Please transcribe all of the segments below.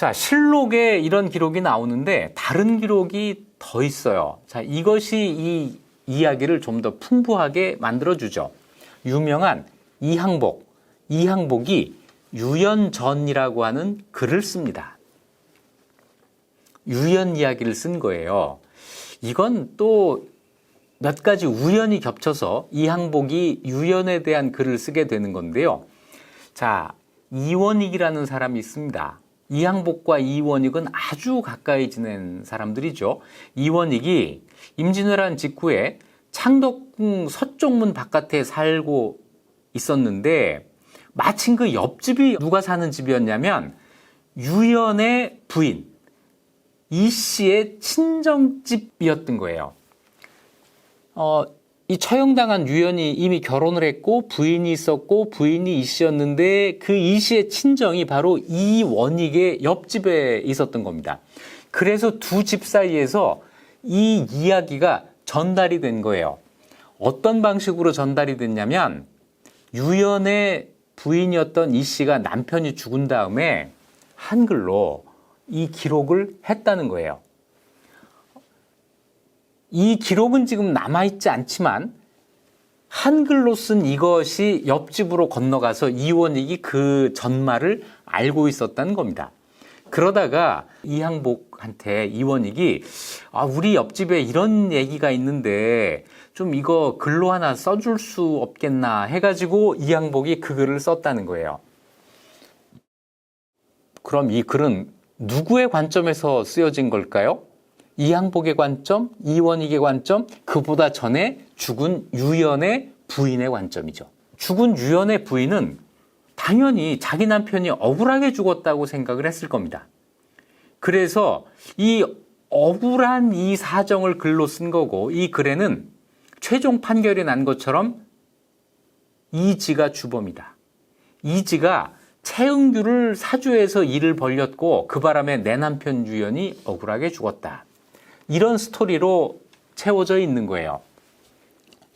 자, 실록에 이런 기록이 나오는데 다른 기록이 더 있어요. 자, 이것이 이 이야기를 좀 더 풍부하게 만들어주죠. 유명한 이항복, 이항복이 유연전이라고 하는 글을 씁니다. 유연 이야기를 쓴 거예요. 이건 또 몇 가지 우연이 겹쳐서 이항복이 유연에 대한 글을 쓰게 되는 건데요. 자, 이원익이라는 사람이 있습니다. 이항복과 이원익은 아주 가까이 지낸 사람들이죠. 이원익이 임진왜란 직후에 창덕궁 서쪽문 바깥에 살고 있었는데 마침 그 옆집이 누가 사는 집이었냐면 유연의 부인 이 씨의 친정집이었던 거예요. 어, 이 처형당한 유연이 이미 결혼을 했고 부인이 있었고 부인이 이 씨였는데 그 이 씨의 친정이 바로 이원익의 옆집에 있었던 겁니다. 그래서 두 집 사이에서 이 이야기가 전달이 된 거예요. 어떤 방식으로 전달이 됐냐면 유연의 부인이었던 이 씨가 남편이 죽은 다음에 한글로 이 기록을 했다는 거예요. 이 기록은 지금 남아있지 않지만 한글로 쓴 이것이 옆집으로 건너가서 이원익이 그 전말을 알고 있었다는 겁니다. 그러다가 이항복한테 이원익이 아, 우리 옆집에 이런 얘기가 있는데 좀 이거 글로 하나 써줄 수 없겠나 해가지고 이항복이 그 글을 썼다는 거예요. 그럼 이 글은 누구의 관점에서 쓰여진 걸까요? 이항복의 관점, 이원익의 관점, 그보다 전에 죽은 유연의 부인의 관점이죠. 죽은 유연의 부인은 당연히 자기 남편이 억울하게 죽었다고 생각을 했을 겁니다. 그래서 이 억울한 이 사정을 글로 쓴 거고 이 글에는 최종 판결이 난 것처럼 이지가 주범이다. 이지가 최은규를 사주해서 일을 벌렸고 그 바람에 내 남편 유연이 억울하게 죽었다. 이런 스토리로 채워져 있는 거예요.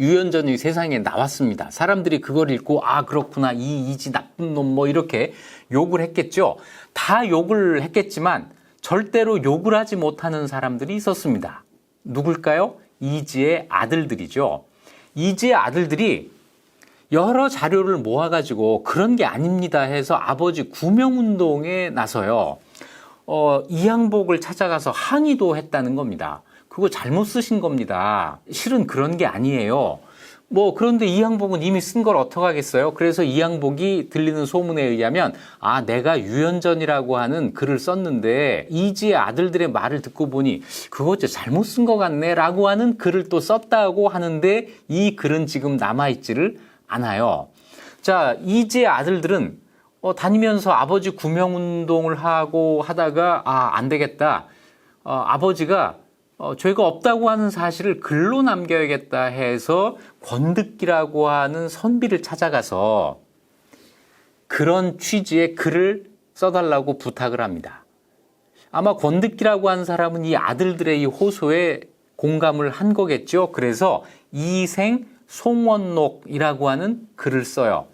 유연전이 세상에 나왔습니다. 사람들이 그걸 읽고 아 그렇구나 이 이지 나쁜 놈 뭐 이렇게 욕을 했겠죠. 다 욕을 했겠지만 절대로 욕을 하지 못하는 사람들이 있었습니다. 누굴까요? 이지의 아들들이죠. 이지의 아들들이 여러 자료를 모아가지고 그런 게 아닙니다 해서 아버지 구명운동에 나서요. 어, 이항복을 찾아가서 항의도 했다는 겁니다. 그거 잘못 쓰신 겁니다. 실은 그런 게 아니에요. 뭐 그런데 이항복은 이미 쓴 걸 어떡하겠어요? 그래서 이항복이 들리는 소문에 의하면 아 내가 유연전이라고 하는 글을 썼는데 이지의 아들들의 말을 듣고 보니 그거 진짜 잘못 쓴 것 같네라고 하는 글을 또 썼다고 하는데 이 글은 지금 남아있지를 않아요. 자 이지의 아들들은 어, 다니면서 아버지 구명 운동을 하고 하다가 아 안 되겠다. 어, 아버지가 어, 죄가 없다고 하는 사실을 글로 남겨야겠다 해서 권득기라고 하는 선비를 찾아가서 그런 취지의 글을 써달라고 부탁을 합니다. 아마 권득기라고 하는 사람은 이 아들들의 이 호소에 공감을 한 거겠죠. 그래서 이생 송원록이라고 하는 글을 써요.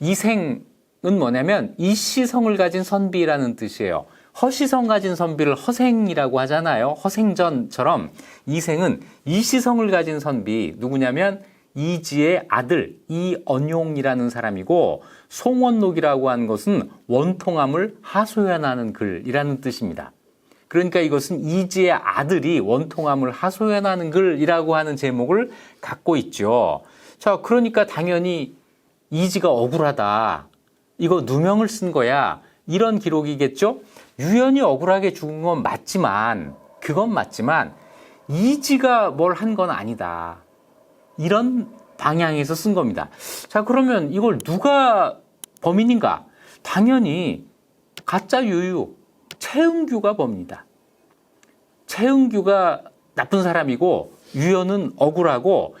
이생은 뭐냐면 이시성을 가진 선비라는 뜻이에요. 허시성 가진 선비를 허생이라고 하잖아요. 허생전처럼 이생은 이시성을 가진 선비 누구냐면 이지의 아들 이언용이라는 사람이고 송원록이라고 하는 것은 원통함을 하소연하는 글이라는 뜻입니다. 그러니까 이것은 이지의 아들이 원통함을 하소연하는 글이라고 하는 제목을 갖고 있죠. 자, 그러니까 당연히 이지가 억울하다. 이거 누명을 쓴 거야. 이런 기록이겠죠? 유연이 억울하게 죽은 건 맞지만, 그건 맞지만, 이지가 뭘 한 건 아니다. 이런 방향에서 쓴 겁니다. 자, 그러면 이걸 누가 범인인가? 당연히 가짜 유유, 최은규가 범인이다. 최은규가 나쁜 사람이고, 유연은 억울하고,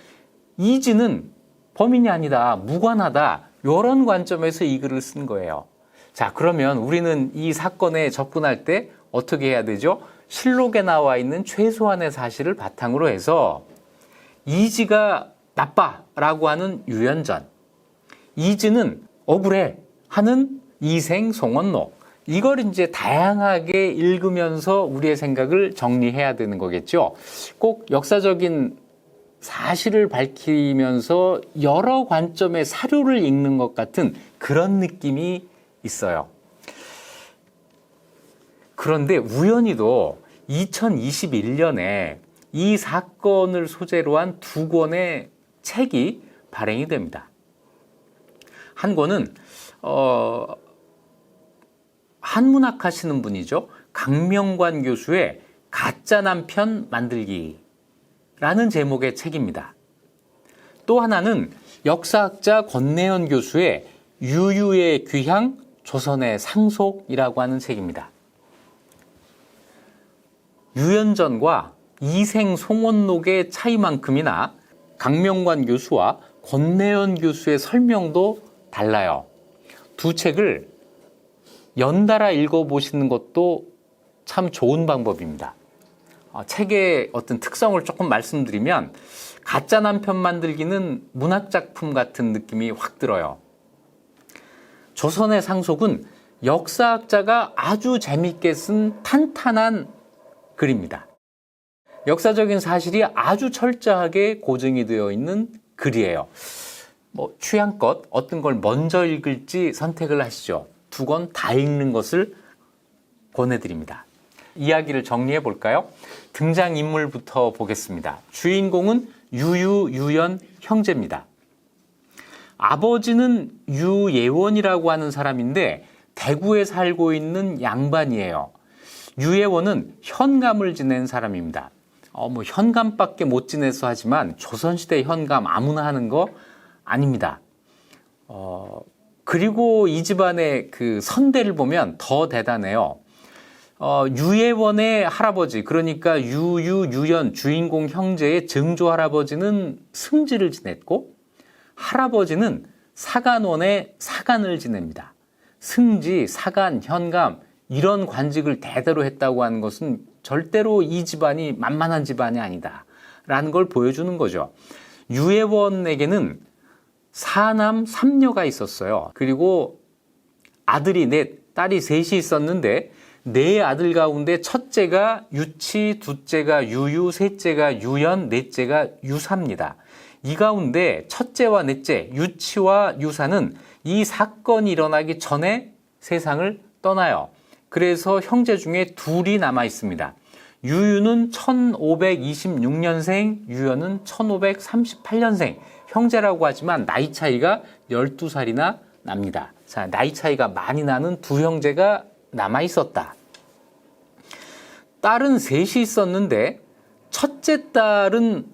이지는 범인이 아니다. 무관하다. 이런 관점에서 이 글을 쓴 거예요. 자, 그러면 우리는 이 사건에 접근할 때 어떻게 해야 되죠? 실록에 나와 있는 최소한의 사실을 바탕으로 해서 이지가 나빠라고 하는 유연전, 이지는 억울해 하는 이생 송원록, 이걸 이제 다양하게 읽으면서 우리의 생각을 정리해야 되는 거겠죠. 꼭 역사적인 사실을 밝히면서 여러 관점의 사료를 읽는 것 같은 그런 느낌이 있어요. 그런데 우연히도 2021년에 이 사건을 소재로 한 두 권의 책이 발행이 됩니다. 한 권은 어, 한문학 하시는 분이죠. 강명관 교수의 가짜 남편 만들기 라는 제목의 책입니다. 또 하나는 역사학자 권내현 교수의 유유의 귀향 조선의 상속이라고 하는 책입니다. 유연전과 이생 송원록의 차이만큼이나 강명관 교수와 권내현 교수의 설명도 달라요. 두 책을 연달아 읽어보시는 것도 참 좋은 방법입니다. 어, 책의 어떤 특성을 조금 말씀드리면 가짜 남편 만들기는 문학 작품 같은 느낌이 확 들어요. 조선의 상속은 역사학자가 아주 재밌게 쓴 탄탄한 글입니다. 역사적인 사실이 아주 철저하게 고증이 되어 있는 글이에요. 뭐 취향껏 어떤 걸 먼저 읽을지 선택을 하시죠. 두 권 다 읽는 것을 권해드립니다. 이야기를 정리해 볼까요? 등장 인물부터 보겠습니다. 주인공은 유유 유연 형제입니다. 아버지는 유예원이라고 하는 사람인데 대구에 살고 있는 양반이에요. 유예원은 현감을 지낸 사람입니다. 어, 뭐 현감밖에 못 지내서 하지만 조선시대 현감 아무나 하는 거 아닙니다. 어, 그리고 이 집안의 그 선대를 보면 더 대단해요. 어, 유예원의 할아버지, 그러니까 유유, 유연, 주인공 형제의 증조 할아버지는 승지를 지냈고, 할아버지는 사간원의 사간을 지냅니다. 승지, 사간, 현감, 이런 관직을 대대로 했다고 하는 것은 절대로 이 집안이 만만한 집안이 아니다. 라는 걸 보여주는 거죠. 유예원에게는 사남 삼녀가 있었어요. 그리고 아들이 넷, 딸이 셋이 있었는데 네 아들 가운데 첫째가 유치, 둘째가 유유, 셋째가 유연, 넷째가 유사입니다. 이 가운데 첫째와 넷째, 유치와 유사는 이 사건이 일어나기 전에 세상을 떠나요. 그래서 형제 중에 둘이 남아 있습니다. 유유는 1526년생, 유연은 1538년생. 형제라고 하지만 나이 차이가 12살이나 납니다. 자, 나이 차이가 많이 나는 두 형제가 남아 있었다. 딸은 셋이 있었는데 첫째 딸은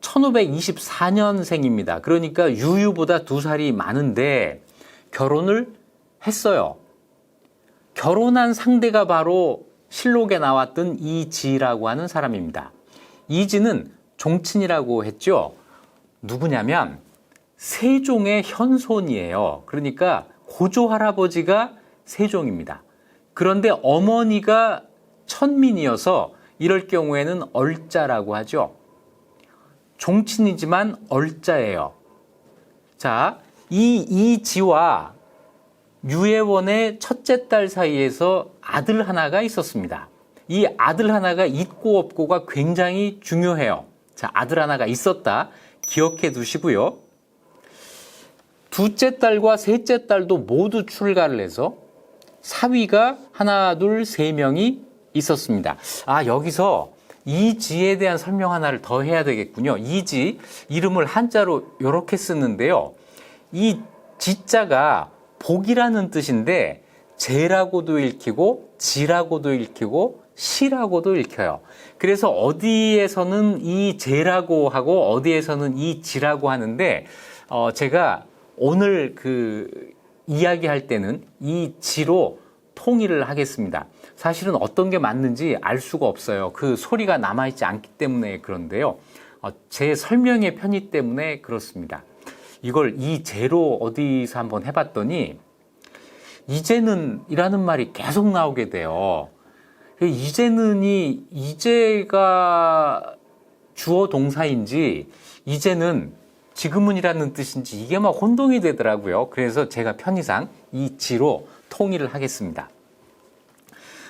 1524년생입니다. 그러니까 유유보다 두 살이 많은데 결혼을 했어요. 결혼한 상대가 바로 실록에 나왔던 이지라고 하는 사람입니다. 이지는 종친이라고 했죠. 누구냐면 세종의 현손이에요. 그러니까 고조 할아버지가 세종입니다. 그런데 어머니가 천민이어서 이럴 경우에는 얼자라고 하죠. 종친이지만 얼자예요. 자, 이 이지와 유해원의 첫째 딸 사이에서 아들 하나가 있었습니다. 이 아들 하나가 있고 없고가 굉장히 중요해요. 자, 아들 하나가 있었다. 기억해 두시고요. 둘째 딸과 셋째 딸도 모두 출가를 해서 사위가 하나, 둘, 세 명이 있었습니다. 아, 여기서 이지에 대한 설명 하나를 더 해야 되겠군요. 이지, 이름을 한자로 이렇게 쓰는데요. 이 지자가 복이라는 뜻인데, 제라고도 읽히고, 지라고도 읽히고, 시라고도 읽혀요. 그래서 어디에서는 이 제라고 하고, 어디에서는 이 지라고 하는데, 어, 제가 오늘 그 이야기할 때는 이 지로 통일을 하겠습니다. 사실은 어떤 게 맞는지 알 수가 없어요. 그 소리가 남아있지 않기 때문에 그런데요. 어, 제 설명의 편의 때문에 그렇습니다. 이걸 이 제로 어디서 한번 해봤더니 이제는 이라는 말이 계속 나오게 돼요. 그 이제는이 이제가 주어 동사인지 이제는 지금은이라는 뜻인지 이게 막 혼동이 되더라고요. 그래서 제가 편의상 이 지로 통일을 하겠습니다.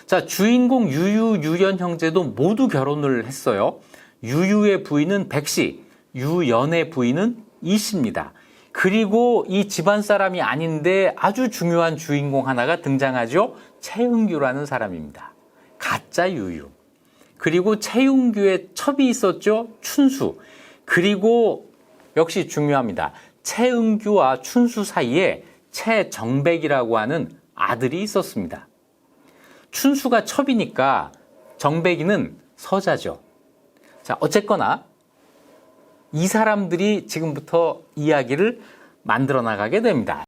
자, 주인공 유유, 유연 형제도 모두 결혼을 했어요. 유유의 부인은 백씨, 유연의 부인은 이씨입니다. 그리고 이 집안 사람이 아닌데 아주 중요한 주인공 하나가 등장하죠. 최은규라는 사람입니다. 가짜 유유. 그리고 최윤규의 첩이 있었죠. 춘수. 그리고 역시 중요합니다. 최은규와 춘수 사이에 최정백이라고 하는 아들이 있었습니다. 춘수가 첩이니까 정백이는 서자죠. 자, 어쨌거나 이 사람들이 지금부터 이야기를 만들어 나가게 됩니다.